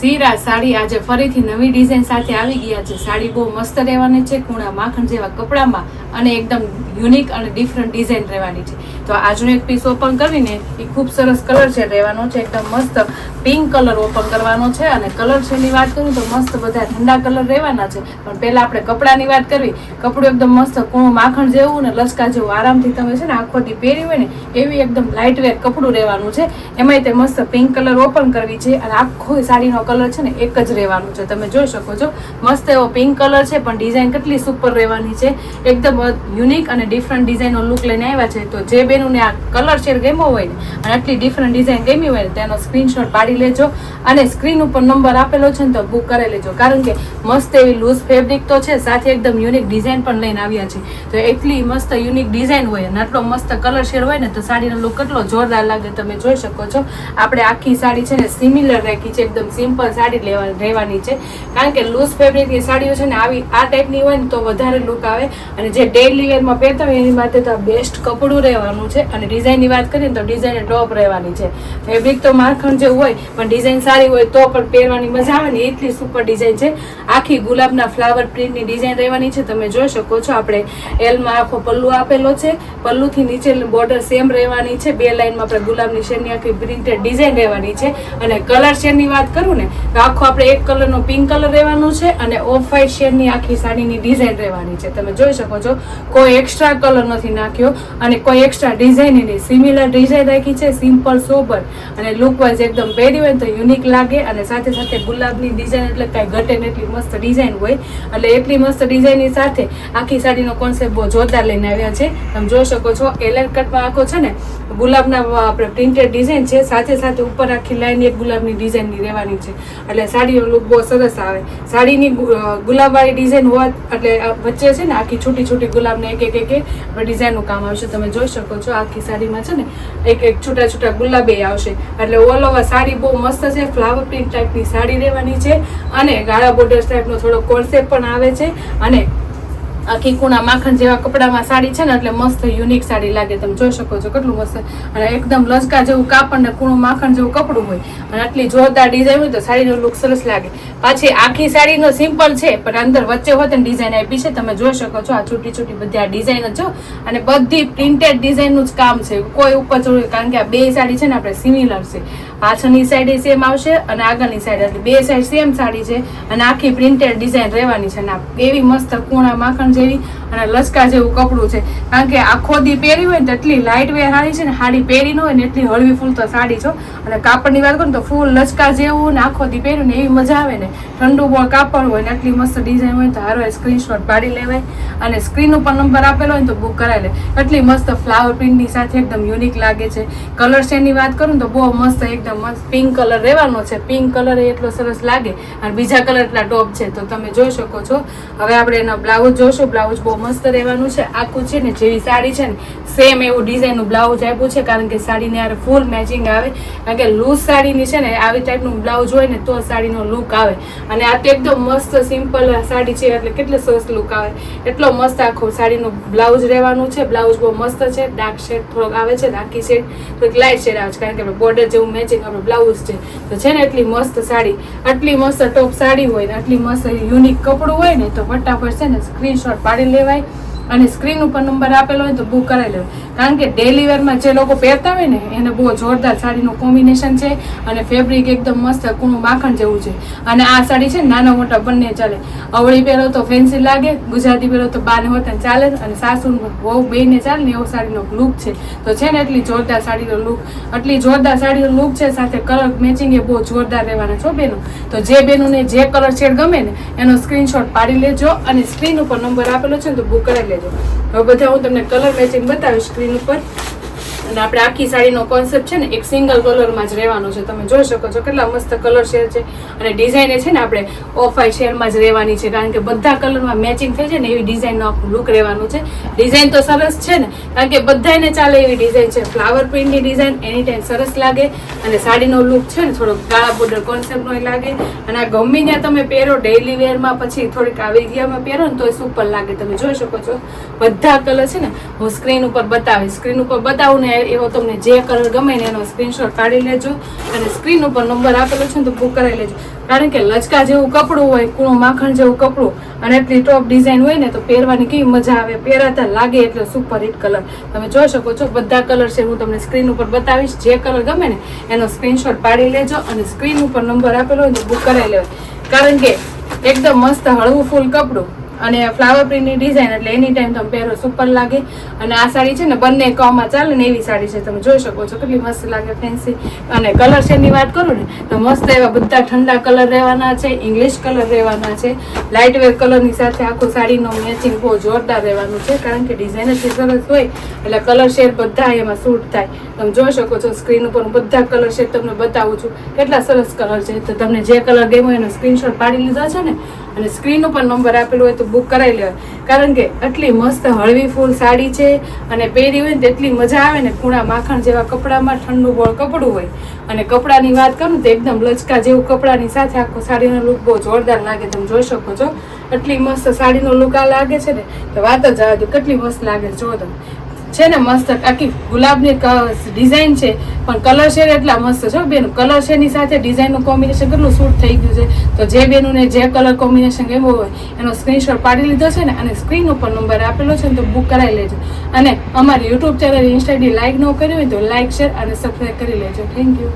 સીરા સાડી આજે ફરીથી નવી ડિઝાઇન સાથે આવી ગયા છે. સાડી બહુ મસ્ત રહેવાની છે, કુણા માખણ જેવા કપડામાં અને એકદમ યુનિક અને ડિફરન્ટ ડિઝાઇન રહેવાની છે. તો આજનો એક પીસ ઓપન કરીને એ ખૂબ સરસ કલર છે રહેવાનો છે, એકદમ મસ્ત પિંક કલર ઓપન કરવાનો છે અને કલર છેની વાત કરું તો મસ્ત બધા ઠંડા કલર રહેવાના છે. પણ પહેલાં આપણે કપડાની વાત કરવી. કપડું એકદમ મસ્ત કૂણું માખણ જેવું ને લચકા જેવું આરામથી તમે છે ને આખો દી પહેરી હોય ને એવી એકદમ લાઇટ વેર કપડું રહેવાનું છે. એમાંય તે મસ્ત પિંક કલર ઓપન કરવી છે અને આખો સાડીનો કલર છે ને એક જ રહેવાનું છે. તમે જોઈ શકો છો. મસ્ત એવો પિંક કલર છે, પણ ડિઝાઇન કેટલી સુપર રહેવાની છે. એકદમ યુનિક અને ડિફરન્ટ ડિઝાઇનનો લુક લઈને આવ્યા છે. તો જે બેનુને આ કલર શેડ ગમ્યો હોય ને, અને આટલી ડિફરન્ટ ડિઝાઇન ગમી હોય ને તેનો સ્ક્રીનશોટ પાડી લેજો. અને સ્ક્રીન ઉપર નંબર આપેલો છે ને, તો બુક કરી લેજો. કારણ કે મસ્ત એવી લૂઝ ફેબ્રિક તો છે, સાથે એકદમ યુનિક ડિઝાઇન પણ લઈને આવ્યા છે. તો એટલી મસ્ત યુનિક ડિઝાઇન હોય અને આટલો મસ્ત કલર શેડ હોય ને, તો સાડીનો લુક કેટલો જોરદાર લાગે તમે જોઈ શકો છો. આપણે આખી સાડી છે ને સિમિલર રાખી છે, એકદમ સિમ્પલ સાડી લેવા રહેવાની છે. કારણ કે લૂઝ ફેબ્રિકની સાડીઓ છે ને આવી આ ટાઈપની હોય ને તો વધારે લુક આવે. અને જે ડેઇલી વેરમાં પહેરતા હોય એની માટે તો બેસ્ટ કપડું રહેવાનું છે. અને ડિઝાઇનની વાત કરીએ તો ડિઝાઇન ટોપ રહેવાની છે. ફેબ્રિક તો માખણ જેવું હોય, પણ ડિઝાઇન સારી હોય તો પણ પહેરવાની મજા આવે ને એટલી સુપર ડિઝાઇન છે. આખી ગુલાબના ફ્લાવર પ્રિન્ટની ડિઝાઇન રહેવાની છે. તમે જોઈ શકો છો, આપણે એલમાં આખો પલ્લુ આપેલો છે. પલ્લુથી નીચે બોર્ડર સેમ રહેવાની છે. બે લાઇનમાં આપણે ગુલાબની શેરની આખી પ્રિન્ટેડ ડિઝાઇન રહેવાની છે. અને કલર શેરની વાત કરું ને આખો આપણે એક કલરનો પિંક કલર રહેવાનું છે અને ઓફ વ્હાઇટ શેડની આખી સાડીની ડિઝાઇન રહેવાની છે. તમે જોઈ શકો છો, કોઈ એક્સ્ટ્રા કલર નથી નાખ્યો અને કોઈ એક્સ્ટ્રા ડિઝાઇન નહીં સિમિલર ડિઝાઇન રાખી છે સિમ્પલ સોબર અને લુક વાઇઝ એકદમ પહેરી હોય તો યુનિક લાગે અને સાથે સાથે ગુલાબની ડિઝાઇન એટલે કાંઈ ઘટે ને એટલી મસ્ત ડિઝાઇન હોય. એટલે એટલી મસ્ત ડિઝાઇનની સાથે આખી સાડીનો કોન્સેપ્ટ બહુ જોરદાર લઈને આવ્યા છે. તમે જોઈ શકો છો એલર કટમાં આખો છે ને, ગુલાબના આપણે પ્રિન્ટેડ ડિઝાઇન છે. સાથે સાથે ઉપર આખી લાઈન એક ગુલાબની ડિઝાઇનની રહેવાની છે. એટલે સાડીનો લુક બહુ સરસ આવે. સાડીની ગુલાબવાળી ડિઝાઇન હોવા એટલે વચ્ચે છે ને આખી છૂટી છૂટી ગુલાબને એક એક એક ડિઝાઇનનું કામ આવશે. તમે જોઈ શકો છો, આખી સાડીમાં છે ને એક એક છૂટા છૂટા ગુલાબે આવશે. એટલે ઓલ ઓવર સાડી બહુ મસ્ત છે ફ્લાવર પ્રિન્ટ ટાઈપની સાડી રહેવાની છે અને ગાળા બોર્ડર ટાઈપનો થોડો કોન્સેપ્ટ પણ આવે છે અને આખી કુણા માખણ જેવા કપડામાં સાડી છે ને, એટલે મસ્ત યુનિક સાડી લાગે. તમે જોઈ શકો છો કેટલું મસ્ત. અને એકદમ લસકા જેવું કાપડ ને કૂણું માખણ જેવું કપડું હોય. અને આટલી જોરદાર ડિઝાઇન હોય તો સાડીનો લુક સરસ લાગે. પાછી આખી સાડીનો સિમ્પલ છે, પણ અંદર વચ્ચે હોત ને ડિઝાઇન આપી છે. તમે જોઈ શકો છો આ છૂટી છૂટી બધી આ ડિઝાઇન જ છો અને બધી પ્રિન્ટેડ ડિઝાઇનનું જ કામ છે. કોઈ ઉપર ચડ્યું કારણ કે આ બે સાડી છે ને, આપણે સિમિલર છે. પાછળની સાઈડ સેમ આવશે અને આગળની સાઈડ એટલે બે સાઈડ સેમ સાડી છે અને આખી પ્રિન્ટેડ ડિઝાઇન રહેવાની છે અને એવી મસ્ત કૂણા માખણ જેવી અને લચકા જેવું કપડું છે. કારણ કે આખો દી પહેરી હોય ને એટલી લાઇટ વેર સાડી છે ને સાડી પહેરી ન હોય ને એટલી હળવી ફૂલ તો સાડી છો. અને કાપડની વાત કરું તો ફૂલ લચકા જેવું ને આખો દી પહેર્યું ને એવી મજા આવે ને. ઠંડુ પણ કાપડ હોય ને એટલી મસ્ત ડિઝાઇન હોય તો હારો સ્ક્રીનશોટ પાડી લેવાય અને સ્ક્રીન ઉપર નંબર આપેલો હોય તો બુક કરાવી લે. એટલી મસ્ત ફ્લાવર પ્રિન્ટની સાથે એકદમ યુનિક લાગે છે. કલર શેડની વાત કરું તો બહુ મસ્ત એકદમ મસ્ત પિંક કલર રહેવાનો છે. પિંક કલર એટલો સરસ લાગે. અને બીજા કલર એટલા ટોપ છે. તો તમે જોઈ શકો છો. હવે આપણે એનો બ્લાઉઝ જોશું. બ્લાઉઝ બહુ મસ્ત રહેવાનું છે. આખું છે ને, જેવી સાડી છે ને સેમ એવું ડિઝાઇનનું બ્લાઉઝ આપ્યું છે. કારણ કે સાડીને યાર ફૂલ મેચિંગ આવે. કારણ કે લૂઝ સાડીની છે ને, આવી ટાઈપનું બ્લાઉઝ હોય ને, તો સાડીનો લુક આવે. અને આ તો એકદમ મસ્ત સિમ્પલ સાડી છે. એટલે કેટલો સરસ લુક આવે. એટલો મસ્ત આખો સાડીનું બ્લાઉઝ રહેવાનું છે. બ્લાઉઝ બહુ મસ્ત છે. ડાર્ક શેડ થોડોક આવે છે. આખી શેડ થોડીક લાઇટ શેડ આવે છે. કારણ કે બોર્ડર જેવું મેચિંગ આપણે બ્લાઉઝ છે. તો છે ને એટલી મસ્ત સાડી, આટલી મસ્ત ટોપ સાડી હોય ને આટલી મસ્ત યુનિક કપડું હોય ને તો ફટાફટ છે ને સ્ક્રીનશોટ પાડી લેવાય. અને સ્ક્રીન ઉપર નંબર આપેલો હોય તો બુક કરાવી લેવાય કારણ કે ડેલી વેરમાં જે લોકો પહેરતા હોય ને, એને બહુ જોરદાર સાડીનું કોમ્બિનેશન છે અને ફેબ્રિક એકદમ મસ્ત કૂણું માખણ જેવું છે. અને આ સાડી છે નાના મોટા બંને ચાલે. અવળી પહેરો તો ફેન્સી લાગે, ગુજરાતી પહેરો તો બાને હોત ચાલે અને સાસુ બહુ બેને ચાલે ને, એવો સાડીનો લુક છે. તો છે ને એટલી જોરદાર સાડીનો લુક એટલી જોરદાર સાડીનો લુક છે, સાથે કલર મેચિંગ એ બહુ જોરદાર રહેવાના છો બેનો. તો જે બેનોને જે કલર શેડ ગમે ને, એનો સ્ક્રીનશોટ પાડી લેજો અને સ્ક્રીન ઉપર નંબર આપેલો છે તો બુક કરાવી લેજો. હવે બધા હું તમને કલર મેચિંગ બતાવીશ સ્ક્રીન ઉપર. અને આપણે આખી સાડીનો કોન્સેપ્ટ છે ને એક સિંગલ કલરમાં જ રહેવાનો છે. તમે જોઈ શકો છો કેટલા મસ્ત કલર શેર છે અને ડિઝાઇન છે ને આપણે ઓફ વ્હાઇટ શેરમાં જ રહેવાની છે. કારણ કે બધા કલરમાં મેચિંગ થઈ જાય ને એવી ડિઝાઇનનો આખું લુક રહેવાનું છે. ડિઝાઇન તો સરસ છે ને, કારણ કે બધાને ચાલે એવી ડિઝાઇન છે. ફ્લાવર પ્રિન્ટની ડિઝાઇન એની ટાઈમ સરસ લાગે અને સાડીનો લુક છે ને થોડોક કાળા બોર્ડર કોન્સેપ્ટનો લાગે. અને આ ગમે ત્યાં તમે પહેરો ડેઇલી વેરમાં પછી થોડીક આવી ગયામાં પહેરો ને તો એ સુપર લાગે. તમે જોઈ શકો છો. બધા કલર છે ને હું સ્ક્રીન ઉપર બતાવીશ. સ્ક્રીન ઉપર બતાવું ને એવો તમને જે કલર ગમે ને એનો સ્ક્રીનશોટ પાડી લેજો અને સ્ક્રીન ઉપર નંબર આપેલો છે ને તો બુક કરાવી લેજો. કારણ કે લચકા જેવું કપડું હોય, કૂણું માખણ જેવું કપડું અને એટલી ટોપ ડિઝાઇન હોય ને તો પહેરવાની કેવી મજા આવે? પહેરાતા લાગે એટલે સુપર હિટ કલર તમે જોઈ શકો છો બધા કલર છે, હું તમને સ્ક્રીન ઉપર બતાવીશ. જે કલર ગમે ને એનો સ્ક્રીનશોટ પાડી લેજો અને સ્ક્રીન ઉપર નંબર આપેલો હોય તો બુક કરાવી લેવાય. કારણ કે એકદમ મસ્ત હળવું ફૂલ કપડું. અને ફ્લાવર પ્રિન્ટની ડિઝાઇન એટલે એની ટાઈમ તમે પહેરો સુપર લાગે. અને આ સાડી છે ને બંને કમાં ચાલે ને એવી સાડી છે, તમે જોઈ શકો છો કેટલી મસ્ત લાગે ફેન્સી અને કલર શેડની વાત કરું ને, તો મસ્ત એવા બધા ઠંડા કલર રહેવાના છે ઇંગ્લિશ કલર રહેવાના છે. લાઇટ વેર કલરની સાથે આખું સાડીનો મેચિંગ બહુ જોરદાર રહેવાનું છે, કારણ કે ડિઝાઇન જ સરસ હોય, એટલે કલર શેડ બધા એમાં સૂટ થાય. તમે જોઈ શકો છો સ્ક્રીન ઉપર હું બધા કલર શેડ તમને બતાવું છું, કેટલા સરસ કલર છે. તો તમને જે કલર ગમ્યો એનો સ્ક્રીનશોટ પાડી લીધો છે ને અને સ્ક્રીન ઉપર નંબર આપેલો હોય તો બુક કરાવી લેવાય. કારણ કે આટલી મસ્ત હળવી ફૂલ સાડી છે અને પહેરી હોય ને એટલી મજા આવે ને કૂણા માખણ જેવા કપડામાં ઠંડુ બોળ કપડું હોય. અને કપડાની વાત કરું તો એકદમ લચકા જેવું કપડાની સાથે આખો સાડીનો લુક બહુ જોરદાર લાગે, તમે જોઈ શકો છો. એટલી મસ્ત સાડીનો લુક આ લાગે છે ને, તો વાત જ દો કેટલી મસ્ત લાગે જો તમે છે ને મસ્ત આખી ગુલાબની ડિઝાઇન છે, પણ કલર શેડ એટલા મસ્ત છે બેન. કલર શેડની સાથે ડિઝાઇનનું કોમ્બિનેશન કેટલું સૂટ થઈ ગયું છે. તો જે બેનુને જે કલર કોમ્બિનેશન ગમ્યું હોય, એનો સ્ક્રીનશોટ પાડી લીધો છે ને, અને સ્ક્રીન ઉપર નંબર આપેલો છે ને, તો બુક કરાવી લેજો. અને અમારી યુટ્યુબ ચેનલ ઇન્સ્ટાડી લાઇક ન કરી હોય તો લાઇક શેર અને સબસ્ક્રાઈબ કરી લેજો. Thank you